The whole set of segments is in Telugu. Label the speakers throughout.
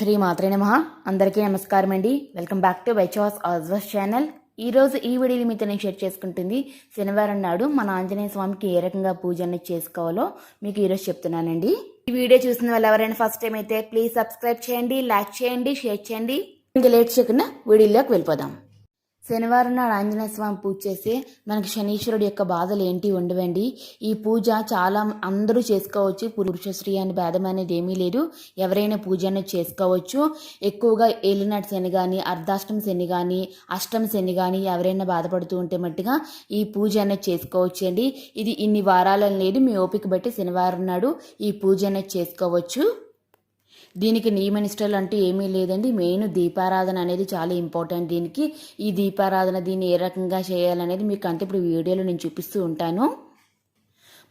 Speaker 1: శ్రీ మాత్రే నమ. అందరికీ నమస్కారం అండి. వెల్కమ్ బ్యాక్ టు బైచాస్ ఆజ్వస్ ఛానల్ ఈ రోజు ఈ వీడియోలు మీతో నేను షేర్ చేసుకుంటుంది శనివారం నాడు మన ఆంజనేయ స్వామికి ఏ రకంగా పూజ అనేది చేసుకోవాలో మీకు ఈరోజు చెప్తున్నానండి. ఈ వీడియో చూసిన వాళ్ళు ఎవరైనా ఫస్ట్ టైం అయితే ప్లీజ్ సబ్స్క్రైబ్ చేయండి లైక్ చేయండి షేర్ చేయండి. ఇంకా లేట్ చేయకుండా వీడియోలోకి వెళ్ళిపోదాం. శనివారం నాడు ఆంజనేయ స్వామి పూజ చేస్తే మనకి శనీశ్వరుడు యొక్క బాధలు ఏంటి ఉండవండి. ఈ పూజ చాలా అందరూ చేసుకోవచ్చు. పురుష అని భేదం అనేది ఏమీ లేదు. ఎవరైనా పూజ అనేది చేసుకోవచ్చు. ఎక్కువగా ఏలినాటి శని కానీ అర్ధాష్టమి శని కానీ అష్టమి శని కానీ ఎవరైనా బాధపడుతూ ఉంటే మట్టుగా ఈ పూజ అనేది చేసుకోవచ్చు అండి. ఇది ఇన్ని వారాలని లేదు. మీ ఓపిక బట్టి శనివారం నాడు ఈ పూజ అనేది చేసుకోవచ్చు. దీనికి నియమ నిష్టలు అంటూ ఏమీ లేదండి. మెయిన్ దీపారాధన అనేది చాలా ఇంపార్టెంట్ దీనికి. ఈ దీపారాధన దీన్ని ఏ రకంగా చేయాలనేది మీకు అంత ఇప్పుడు వీడియోలో నేను చూపిస్తూ ఉంటాను.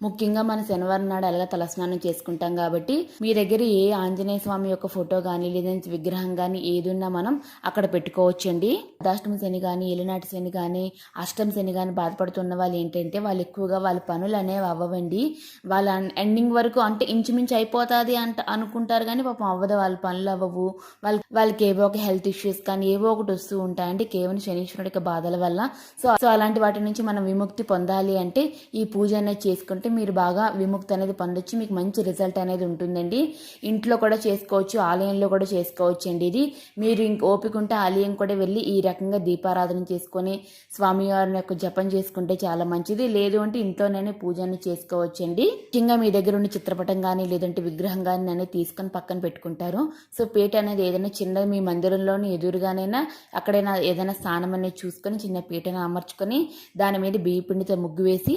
Speaker 1: ముఖ్యంగా మన శనివారం నాడు అలాగే తలస్నానం చేసుకుంటాం కాబట్టి మీ దగ్గర ఏ ఆంజనేయ స్వామి యొక్క ఫోటో కానీ లేదంటే విగ్రహం కానీ ఏదున్నా మనం అక్కడ పెట్టుకోవచ్చండి. అర్ధాష్టమి శని కానీ ఏలినాటి శని కానీ అష్టమ శని కానీ బాధపడుతున్న వాళ్ళు ఏంటంటే వాళ్ళు ఎక్కువగా వాళ్ళ పనులు అనేవి అవ్వవండి. వాళ్ళ ఎండింగ్ వరకు అంటే ఇంచుమించు అయిపోతుంది అంట అనుకుంటారు కానీ పాపం అవ్వదు. వాళ్ళ పనులు అవ్వవు. వాళ్ళ వాళ్ళకి ఏవో ఒక హెల్త్ ఇష్యూస్ కానీ ఏవో ఒకటి వస్తూ ఉంటాయండి. కేవలం శనీశ్వరుడి బాధల వల్ల. సో సో అలాంటి వాటి నుంచి మనం విముక్తి పొందాలి అంటే ఈ పూజ అనేది చేసుకుంటే మీరు బాగా విముక్తి అనేది పొందొచ్చు. మీకు మంచి రిజల్ట్ అనేది ఉంటుందండి. ఇంట్లో కూడా చేసుకోవచ్చు ఆలయంలో కూడా చేసుకోవచ్చు అండి ఇది. మీరు ఇంక ఓపిక ఉంటే ఆలయం కూడా వెళ్ళి ఈ రకంగా దీపారాధన చేసుకొని స్వామివారిని యొక్క జపం చేసుకుంటే చాలా మంచిది. లేదు అంటే ఇంట్లోనే పూజని చేసుకోవచ్చు అండి. ముఖ్యంగా మీ దగ్గర ఉన్న చిత్రపటం కానీ లేదంటే విగ్రహం కానీ అనేది తీసుకొని పక్కన పెట్టుకుంటారు. సో పీట అనేది ఏదైనా చిన్న మీ మందిరంలోని ఎదురుగానైనా అక్కడైనా ఏదైనా స్థానం అనేది చూసుకొని చిన్న పీటను అమర్చుకొని దాని మీద బియ్య పిండితో ముగ్గు వేసి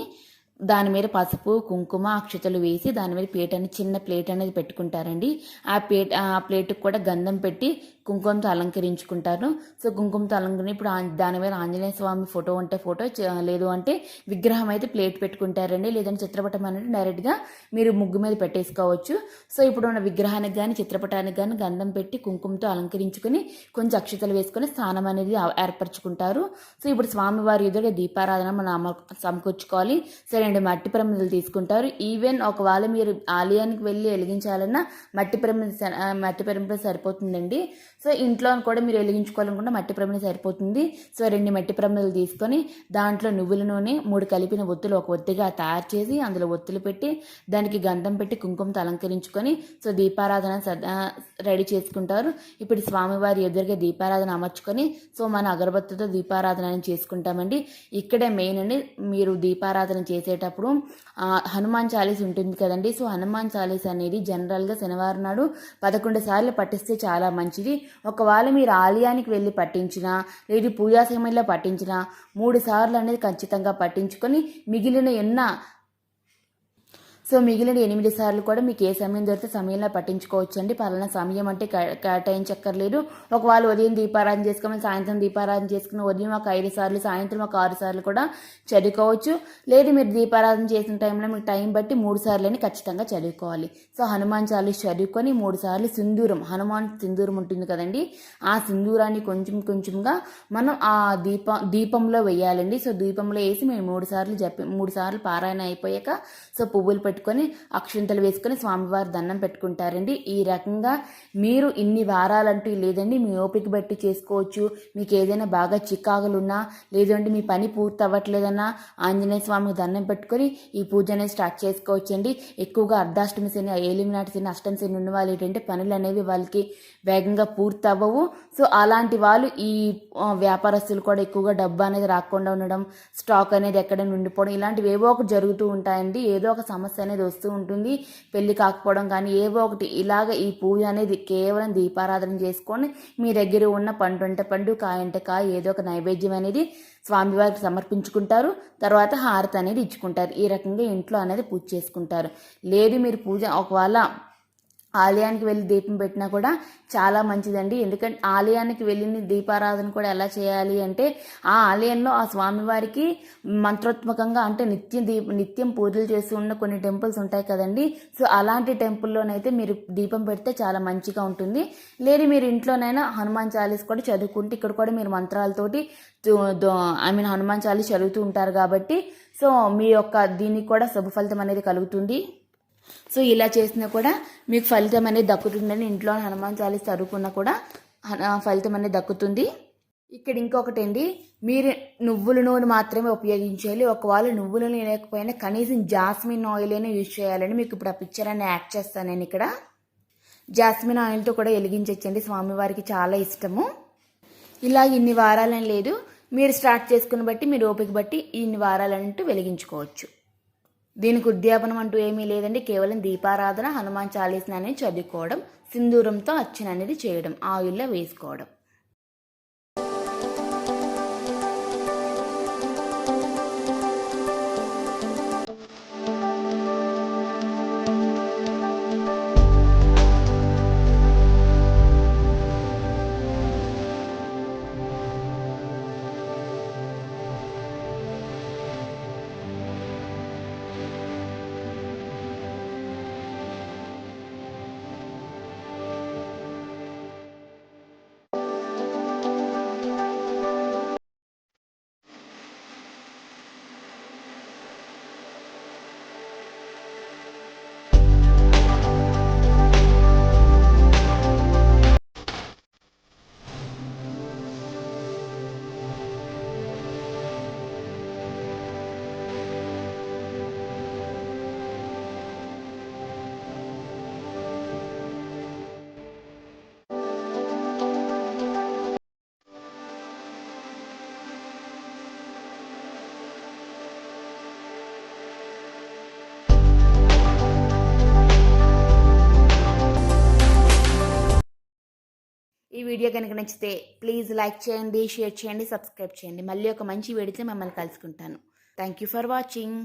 Speaker 1: దాని మీద పసుపు కుంకుమ అక్షతలు వేసి దాని మీద ప్లేట్ చిన్న ప్లేట్ అనేది పెట్టుకుంటారండి. ఆ ప్లేట్ ఆ ప్లేట్కి కూడా గంధం పెట్టి కుంకుమతో అలంకరించుకుంటారు. సో కుంకుమతో అలంకరణ ఇప్పుడు ఆ- దాని మీద ఆంజనేయ స్వామి ఫోటో ఉంటే ఫోటో లేదు అంటే విగ్రహం అయితే ప్లేట్ పెట్టుకుంటారండి. లేదంటే చిత్రపటం అనేది డైరెక్ట్గా మీరు ముగ్గు మీద పెట్టేసుకోవచ్చు. సో ఇప్పుడు ఉన్న విగ్రహానికి కానీ చిత్రపటానికి కానీ గంధం పెట్టి కుంకుమతో అలంకరించుకొని కొంచెం అక్షతలు వేసుకొని స్నానం అనేది ఏర్పరచుకుంటారు. సో ఇప్పుడు స్వామివారి ఎదురుగా దీపారాధన మనం అమ- సమకూర్చుకోవాలి. సరే అండి మట్టి ప్రమిదలు తీసుకుంటారు. ఈవెన్ ఒకవేళ మీరు ఆలయానికి వెళ్ళి వెలిగించాలన్నా మట్టి ప్రమిద మట్టి ప్రమిద సరిపోతుందండి. సో ఇంట్లో కూడా మీరు వెలిగించుకోవాలనుకుంటే మట్టి ప్రమిద సరిపోతుంది. సో రెండు మట్టి ప్రమిదలు తీసుకొని దాంట్లో నువ్వుల నూనె మూడు కలిపిన ఒత్తులు ఒక ఒత్తిగా తయారు చేసి అందులో ఒత్తులు పెట్టి దానికి గంధం పెట్టి కుంకుమతో అలంకరించుకొని సో దీపారాధన సదా రెడీ చేసుకుంటారు. ఇప్పుడు స్వామివారి ఎదురుగా దీపారాధన అమర్చుకొని సో మన అగరబత్తితో దీపారాధన అనేది చేసుకుంటామండి. ఇక్కడే మెయిన్ అండి మీరు దీపారాధన చేసేటప్పుడు హనుమాన్ చాలీస్ ఉంటుంది కదండి. సో హనుమాన్ చాలీస్ అనేది జనరల్గా శనివారం నాడు పదకొండు సార్లు పఠిస్తే చాలా మంచిది. ఒకవేళ మీరు ఆలయానికి వెళ్ళి పట్టించినా లేదు పూజా సమయంలో పట్టించినా మూడు సార్లు అనేది ఖచ్చితంగా పట్టించుకొని మిగిలిన ఎన్న సో మిగిలిన ఎనిమిది సార్లు కూడా మీకు ఏ సమయం దొరికితే సమయంలో పట్టించుకోవచ్చు అండి పలానా సమయం అంటే కేటాయించక్కర్లేదు. ఒకవేళ ఉదయం దీపారాధన చేసుకోమని సాయంత్రం దీపారాధన చేసుకుని ఉదయం ఒక ఐదు సార్లు సాయంత్రం ఒక ఆరు సార్లు కూడా చదువుకోవచ్చు. లేదు మీరు దీపారాధన చేసిన టైంలో మీకు టైం బట్టి మూడు సార్లు అని ఖచ్చితంగా చదువుకోవాలి. సో హనుమాన్ చాలీస్ చదువుకొని మూడు సార్లు సింధూరం హనుమాన్ సింధూరం ఉంటుంది కదండి. ఆ సింధూరాన్ని కొంచెం కొంచెంగా మనం ఆ దీప దీపంలో వేయాలండి. సో దీపంలో వేసి మేము మూడు సార్లు జపి మూడు సార్లు పారాయణ అయిపోయాక సో పువ్వులు పెట్టుకొని అక్షింతలు వేసుకొని స్వామివారి దండం పెట్టుకుంటారండి. ఈ రకంగా మీరు ఇన్ని వారాలంటూ లేదండి మీ ఓపిక బట్టి చేసుకోవచ్చు. మీకు ఏదైనా బాగా చికాకులున్నా లేదంటే మీ పని పూర్తి అవ్వట్లేదన్నా ఆంజనేయ స్వామికి దండం పెట్టుకొని ఈ పూజ అనేది స్టార్ట్ చేసుకోవచ్చు అండి ఎక్కువగా అర్ధాష్టమి శని ఏలిమినాటి శని అష్టమి శని ఉన్న వాళ్ళు ఏంటంటే పనులు అనేవి వాళ్ళకి వేగంగా పూర్తి అవ్వవు సో అలాంటి వాళ్ళు ఈ వ్యాపారస్తులు కూడా ఎక్కువగా డబ్బు అనేది రాకుండా ఉండడం స్టాక్ అనేది ఎక్కడ ఉండిపోవడం ఇలాంటివి ఏవో ఒకటి జరుగుతూ ఉంటాయండి. ఏదో ఒక సమస్య అనేది వస్తూ ఉంటుంది. పెళ్ళి కాకపోవడం కానీ ఏవో ఒకటి ఇలాగ ఈ పూజ అనేది కేవలం దీపారాధన చేసుకొని మీ దగ్గర ఉన్న పండు అంటే పండు కాయ అంటే కాయ ఏదో ఒక నైవేద్యం అనేది స్వామివారికి సమర్పించుకుంటారు. తర్వాత హారతి అనేది ఇచ్చుకుంటారు. ఈ రకంగా ఇంట్లో అనేది పూజ చేసుకుంటారు. లేదు మీరు పూజ ఒకవేళ ఆలయానికి వెళ్ళి దీపం పెట్టినా కూడా చాలా మంచిదండి. ఎందుకంటే ఆలయానికి వెళ్ళిన దీపారాధన కూడా ఎలా చేయాలి అంటే ఆ ఆలయంలో ఆ స్వామివారికి మంత్రోత్మకంగా అంటే నిత్యం దీప నిత్యం పూజలు చేస్తూ ఉన్న కొన్ని టెంపుల్స్ ఉంటాయి కదండి. సో అలాంటి టెంపుల్లోనైతే మీరు దీపం పెడితే చాలా మంచిగా ఉంటుంది. లేదు మీరు ఇంట్లోనైనా హనుమాన్ చాలీస్ కూడా చదువుకుంటే ఇక్కడ కూడా మీరు మంత్రాలతోటి ఐ మీన్ హనుమాన్ చాలీస్ చదువుతూ ఉంటారు కాబట్టి సో మీ యొక్క దీనికి కూడా శుభ ఫలితం అనేది కలుగుతుంది. సో ఇలా చేసినా కూడా మీకు ఫలితం అనేది దక్కుతుందని ఇంట్లో హనుమాన్ చాలీస్ చదువుకున్నా కూడా ఫలితం అనేది దక్కుతుంది. ఇక్కడ ఇంకొకటి అండి మీరు నువ్వుల నూనె మాత్రమే ఉపయోగించాలి. ఒకవేళ నువ్వుల నూనె లేకపోయినా కనీసం జాస్మిన్ ఆయిల్ అయినా యూజ్ చేయాలని మీకు ఇప్పుడు ఆ పిక్చర్ అని యాడ్ చేస్తాను నేను ఇక్కడ. జాస్మిన్ ఆయిల్తో కూడా వెలిగించచ్చండి స్వామివారికి చాలా ఇష్టము. ఇలా ఇన్ని వారాలని లేదు మీరు స్టార్ట్ చేసుకుని బట్టి మీరు ఓపిక బట్టి ఇన్ని వారాలంటూ వెలిగించుకోవచ్చు. దీనికి ఉద్యాపనం అంటూ ఏమీ లేదండి. కేవలం దీపారాధన హనుమాన్ చాలీసన అనేది చదువుకోవడం సింధూరంతో అర్చన అనేది చేయడం ఆయిల్లో వేసుకోవడం. వీడియో కనుక నచ్చితే ప్లీజ్ లైక్ చేయండి షేర్ చేయండి సబ్స్క్రైబ్ చేయండి. మళ్ళీ ఒక మంచి వీడియోతో మిమ్మల్ని కలుసుకుంటాను. Thank you for watching